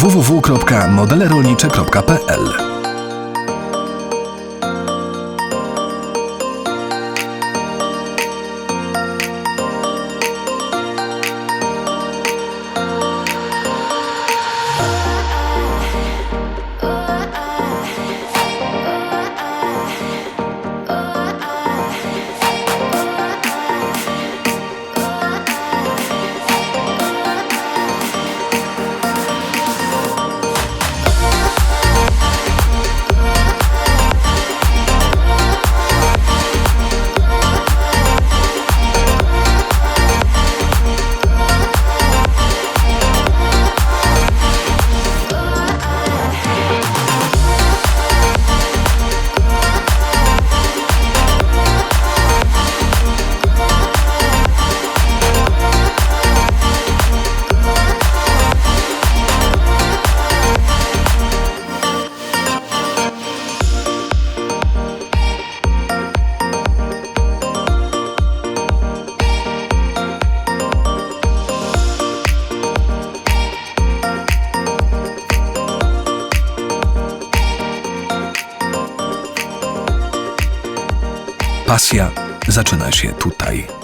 www.modelerolnicze.pl Pasja zaczyna się tutaj.